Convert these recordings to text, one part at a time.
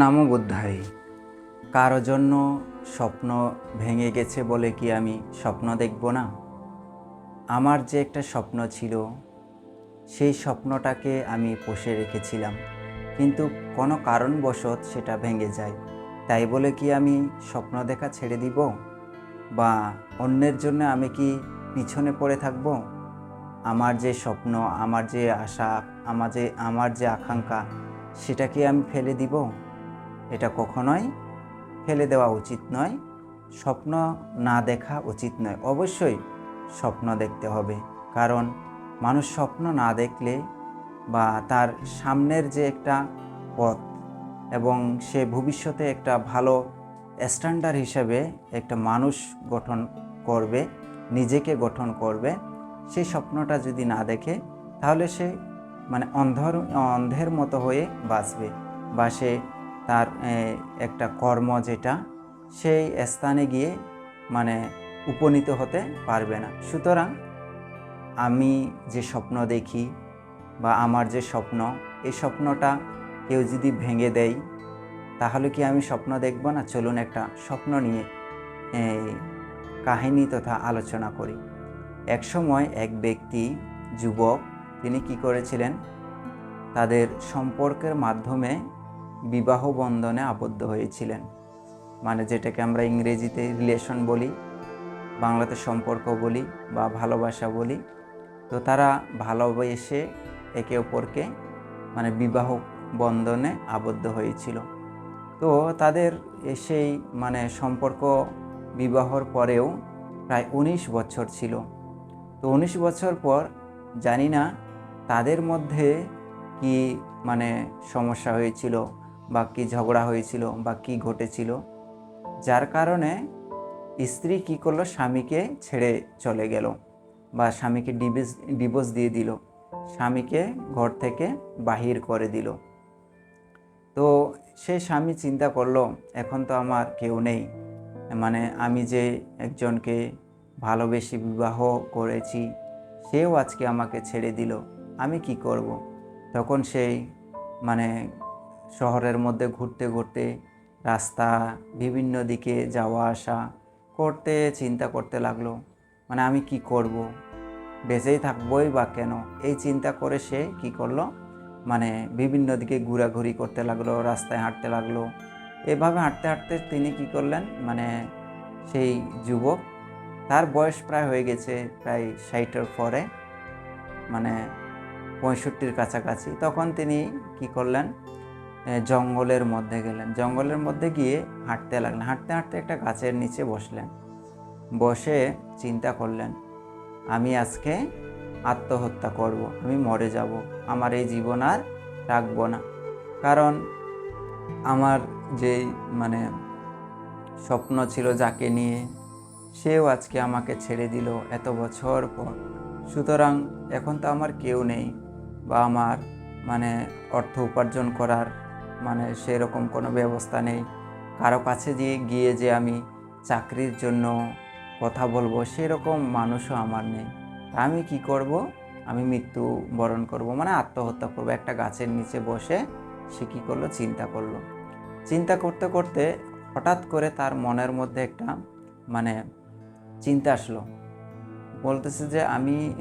বুদ্ধাই। কারও জন্য স্বপ্ন ভেঙে গেছে বলে কি আমি স্বপ্ন দেখব না? আমার যে একটা স্বপ্ন ছিল, সেই স্বপ্নটাকে আমি পুষে রেখেছিলাম। কিন্তু কোনো কারণবশত সেটা ভেঙে যায়। তাই বলে কি আমি স্বপ্ন দেখা ছেড়ে দিব? বা অন্যের জন্য আমি কি পিছনে পড়ে থাকব? আমার যে স্বপ্ন, আমার যে আশা, আমার যে আমার যে আকাঙ্ক্ষা সেটা কি আমি ফেলে দিব? এটা কখনোই ফেলে দেওয়া উচিত নয়। স্বপ্ন না দেখা উচিত নয়। অবশ্যই স্বপ্ন দেখতে হবে। কারণ মানুষ স্বপ্ন না দেখলে বা তার সামনের যে একটা পথ এবং সে ভবিষ্যতে একটা ভালো স্ট্যান্ডার্ড হিসেবে একটা মানুষ গঠন করবে, নিজেকে গঠন করবে সেই স্বপ্নটা যদি না দেখে, তাহলে সে মানে অন্ধর, অন্ধের মতো হয়ে বাঁচবে বা সে তার একটা কর্ম যেটা, সেই স্থানে গিয়ে মানে উপনীত হতে পারবে না। সুতরাং আমি যে স্বপ্ন দেখি বা আমার যে স্বপ্ন, এই স্বপ্নটা কেউ যদি ভেঙে দেয়, তাহলে কি আমি স্বপ্ন দেখব না? চলুন একটা স্বপ্ন নিয়ে কাহিনী তথা আলোচনা করি। একসময় এক ব্যক্তি, যুবক, তিনি কি করেছিলেন? তাদের সম্পর্কের মাধ্যমে বিবাহ বন্ধনে আবদ্ধ হয়েছিলেন। মানে যেটাকে আমরা ইংরেজিতে রিলেশন বলি, বাংলাতে সম্পর্ক বলি বা ভালোবাসা বলি। তো তারা ভালোবেসে একে অপরকে মানে বিবাহ বন্ধনে আবদ্ধ হয়েছিল। তো তাদের সেই মানে সম্পর্ক বিবাহর পরেও প্রায় উনিশ বছর ছিল। তো উনিশ বছর পর জানি না তাদের মধ্যে কি মানে সমস্যা হয়েছিল বা কি ঝগড়া হয়েছিল বা কি ঘটেছিল। যার কারণে স্ত্রী কি করল? স্বামীকে ছেড়ে চলে গেল বা স্বামীকে ডিভোর্স ডিভোর্স দিয়ে দিল। স্বামীকে ঘর থেকে বাহির করে দিল। তো সে স্বামী চিন্তা করল, এখন তো আমার কেউ নেই। মানে আমি যে একজনকে ভালোবেসে বিবাহ করেছি, সেও আজকে আমাকে ছেড়ে দিল। আমি কি করব। তখন সেই মানে শহরের মধ্যে ঘুরতে ঘুরতে রাস্তা, বিভিন্ন দিকে যাওয়া আসা করতে, চিন্তা করতে লাগল মানে আমি কি করব। বেঁচেই থাকবোই বা কেন? এই চিন্তা করে সে কি করল? মানে বিভিন্ন দিকে ঘোরাঘুরি করতে লাগল, রাস্তায় হাঁটতে লাগল। এভাবে হাঁটতে হাঁটতে তিনি কি করলেন? মানে সেই যুবক, তার বয়স প্রায় হয়ে গেছে, প্রায় ষাটের পরে মানে পঁয়ষট্টির কাছাকাছি। তখন তিনি কি করলেন? জঙ্গলের মধ্যে গেলেন। জঙ্গলের মধ্যে গিয়ে হাঁটতে লাগলেন। হাঁটতে হাঁটতে একটা গাছের নিচে বসলেন। বসে চিন্তা করলেন, আমি আজকে আত্মহত্যা করব, আমি মরে যাব। আমার এই জীবন আর রাখব না। কারণ আমার যেই মানে স্বপ্ন ছিল যাকে নিয়ে, সেও আজকে আমাকে ছেড়ে দিল এত বছর পর। সুতরাং এখন তো আমার কেউ নেই বা আমার মানে অর্থ উপার্জন করার মানে সেরকম কোনো ব্যবস্থা নেই। কারও কাছে যে গিয়ে যে আমি চাকরির জন্য কথা বলব, সেরকম মানুষও আমার নেই। তা আমি কি করব? আমি মৃত্যু বরণ করব মানে আত্মহত্যা করব। একটা গাছের নিচে বসে সে কী করল? চিন্তা করল। চিন্তা করতে করতে হঠাৎ করে তার মনের মধ্যে একটা মানে চিন্তা আসলো। বলতেছে যে আমি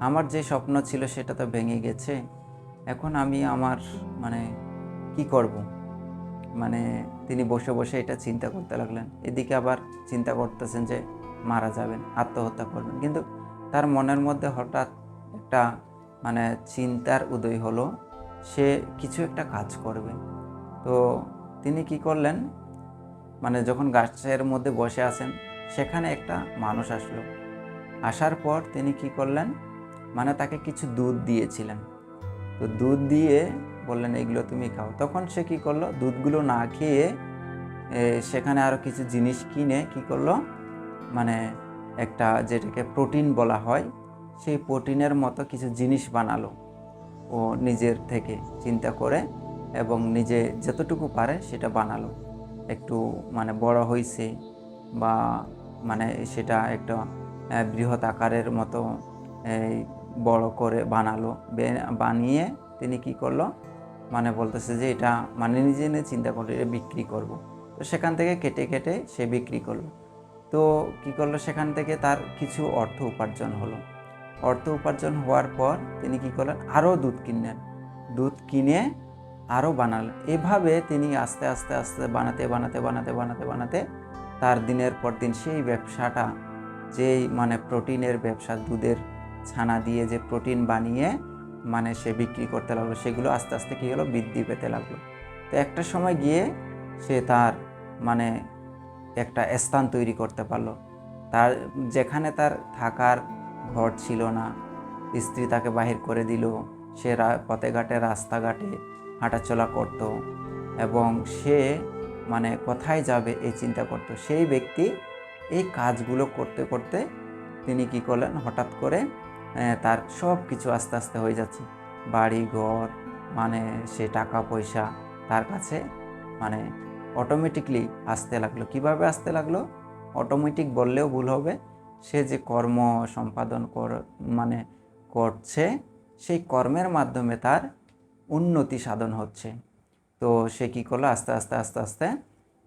আমার যে স্বপ্ন ছিল সেটা তো ভেঙে গেছে। এখন আমি আমার মানে কি করব? মানে তিনি বসে বসে এটা চিন্তা করতে লাগলেন। এদিকে আবার চিন্তা করতেছেন যে মারা যাবেন, আত্মহত্যা করবেন। কিন্তু তার মনের মধ্যে হঠাৎ একটা মানে চিন্তার উদয় হলো, সে কিছু একটা কাজ করবে। তো তিনি কি করলেন? মানে যখন গাছের মধ্যে বসে আছেন, সেখানে একটা মানুষ আসলো। আসার পর তিনি কি করলেন? মানে তাকে কিছু দুধ দিয়েছিলেন। তো দুধ দিয়ে বললেন এগুলো তুমি খাও। তখন সে কি করল? দুধগুলো না খেয়ে সেখানে আরও কিছু জিনিস কিনে কি করল? মানে একটা যেটাকে প্রোটিন বলা হয়, সেই প্রোটিনের মতো কিছু জিনিস বানালো ও নিজের থেকে চিন্তা করে এবং নিজে যতটুকু পারে সেটা বানালো। একটু মানে বড় হয়েছে বা মানে সেটা একটা বৃহৎ আকারের মতো বড় করে বানালো। বানিয়ে তিনি কি করল? মানে বলতেছে যে এটা মানে নিজে নিজে চিন্তা করল, এটা বিক্রি করব। তো সেখান থেকে কেটে কেটে সে বিক্রি করল। তো কি করল? সেখান থেকে তার কিছু অর্থ উপার্জন হলো। অর্থ উপার্জন হওয়ার পর তিনি কি করলেন? আরও দুধ কিনলেন। দুধ কিনে আরও বানালেন। এভাবে তিনি আস্তে আস্তে আস্তে বানাতে বানাতে বানাতে বানাতে বানাতে তার দিনের পর দিন সেই ব্যবসাটা, যেই মানে প্রোটিনের ব্যবসা, দুধের ছানা দিয়ে যে প্রোটিন বানিয়ে মানে সে বিক্রি করতে লাগল, সেগুলো আস্তে আস্তে কী হলো, বৃদ্ধি পেতে লাগল। তো একটা সময় গিয়ে সে তার মানে একটা স্থান তৈরি করতে পারল। তার যেখানে তার থাকার ঘর ছিল না, স্ত্রী তাকে বাহির করে দিল, সে পথে ঘাটে রাস্তাঘাটে হাঁটাচলা করত এবং সে মানে কোথায় যাবে এই চিন্তা করত। সেই ব্যক্তি এই কাজগুলো করতে করতে তিনি কি করলেন, হঠাৎ করে তার সব কিছু আস্তে আস্তে হয়ে যাচ্ছে। বাড়ি, ঘর মানে সে টাকা, পয়সা তার কাছে মানে অটোমেটিকলি আসতে লাগল। কীভাবে আসতে লাগল? অটোমেটিক বললেও ভুল হবে। সে যে কর্ম সম্পাদন কর মানে করছে, সেই কর্মের মাধ্যমে তার উন্নতি সাধন হচ্ছে। তো সে কী করল? আস্তে আস্তে আস্তে আস্তে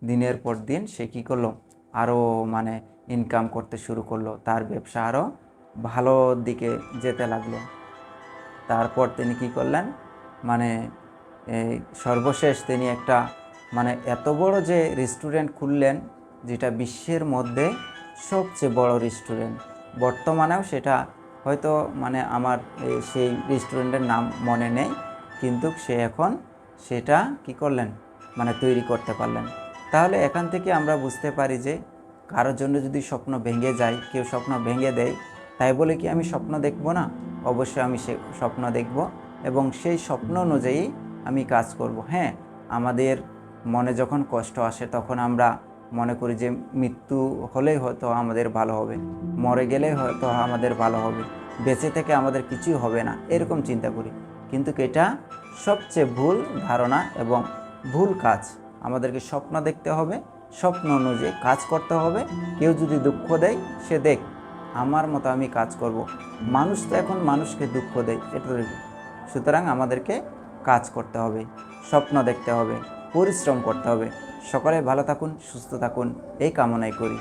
দিনের পর দিন সে কী করল? আরও মানে ইনকাম করতে শুরু করল। তার ব্যবসা আরও ভালো দিকে যেতে লাগল। তারপর তিনি কি করলেন? মানে সর্বশেষ তিনি একটা মানে এত বড় যে রেস্টুরেন্ট খুললেন, যেটা বিশ্বের মধ্যে সবচেয়ে বড় রেস্টুরেন্ট বর্তমানেও সেটা হয়তো মানে আমার সেই রেস্টুরেন্টের নাম মনে নেই, কিন্তু সে এখন সেটা কি করলেন? মানে তৈরি করতে পারলেন। তাহলে এখান থেকে আমরা বুঝতে পারি যে, কারোর জন্য যদি স্বপ্ন ভেঙে যায়, কেউ স্বপ্ন ভেঙে দেয় তাই বলে কি আমি স্বপ্ন দেখব না? অবশ্যই আমি সে স্বপ্ন দেখব এবং সেই স্বপ্ন অনুযায়ী আমি কাজ করব। হ্যাঁ আমাদের মনে যখন কষ্ট আসে তখন আমরা মনে করি যে মৃত্যু হলেই হয়তো আমাদের ভালো হবে, মরে গেলেই হয়তো আমাদের ভালো হবে, বেঁচে থেকে আমাদের কিছুই হবে না, এরকম চিন্তা করি। কিন্তু এটা সবচেয়ে ভুল ধারণা এবং ভুল কাজ। আমাদেরকে স্বপ্ন দেখতে হবে, স্বপ্ন অনুযায়ী কাজ করতে হবে। কেউ যদি দুঃখ দেয়, সে দেখ আমার মতো আমি কাজ করব। মানুষ তো এখন মানুষকে দুঃখ দেয়, এটা সুতরাং আমাদেরকে কাজ করতে হবে, স্বপ্ন দেখতে হবে, পরিশ্রম করতে হবে। সকলে ভালো থাকুন, সুস্থ থাকুন, এই কামনাই করি।